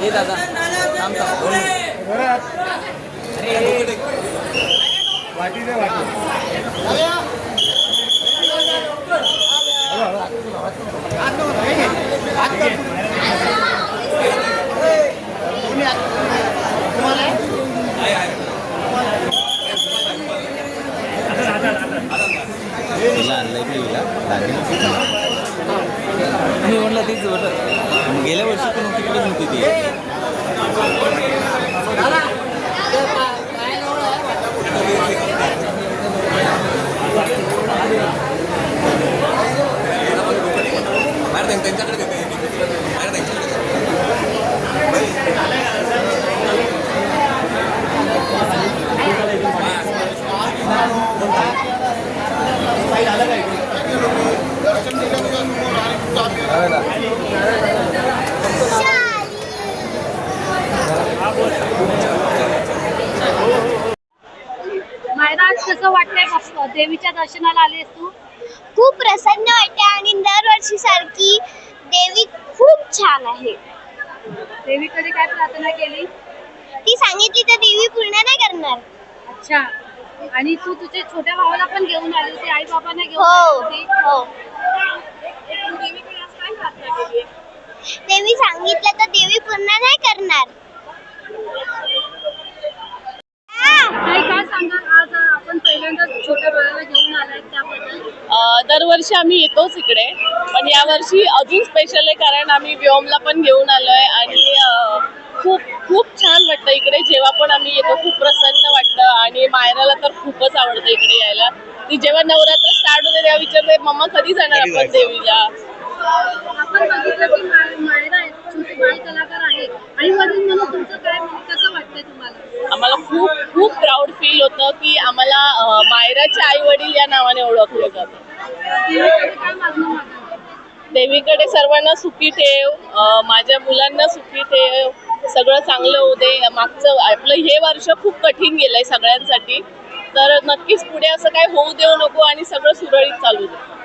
हे दादा थांब थांब दोन वाटी दे वाटी आणलं की लागेल तीच बरं गेल्या वर्षी पण तिकडेच होती ती. त्यांच्याकडे आज कसं वाटतंय बाप्पा? देवीच्या दर्शनाला आलीस तू? खूप प्रसन्न वाटते आणि दरवर्षी सारखी देवी खूप छान आहे. देवीकडे काय प्रार्थना केली? ती सांगितली तर देवी पूर्ण नाही करणार. अच्छा. आणि तू तुझ्या छोट्या भावाला पण घेऊन आली होती आई बाबांना घेऊन हो आली होती? हो. तू देवीकडे आज काय प्रार्थना केली देवी सांगितलं तर देवी पूर्ण नाही करणार काही काय सांगाल आज आपण पहिल्यांदा छोट्या बाळाला घेऊन आलाय त्याबद्दल अ, दरवर्षी आम्ही येतोच इकडे पण यावर्षी अजून स्पेशल आहे कारण आम्ही व्योमला पण घेऊन आलोय आणि खूप खूप छान वाटतं इकडे. जेव्हा पण आम्ही येतो खूप प्रसन्न वाटतं आणि मायराला तर खूपच आवडतं इकडे यायला. ती जेव्हा नवरात्र स्टार्ट होते तेव्हा विचारते मम्मा कधी जाणार आपण जायचं?" देवीला आपण बघितलं की मा- मायरा आहे, छोटी बाळ कलाकार आहे आई वडील म्हणून तुमचं काय कसं वाटतंय तुम्हाला आम्हाला खूप खूप प्राऊड फील होतं की आम्हाला अ, आई वडील या नावाने ओळखले जातात. देवीकडे सर्वांना सुखी ठेव माझ्या मुलांना सुखी ठेव सगळं चांगलं होऊ दे. मागचं आपलं हे वर्ष खूप कठीण गेलंय सगळ्यांसाठी. तर नक्कीच पुढे असं काय होऊ देऊ नको आणि सगळं सुरळीत चालू दे.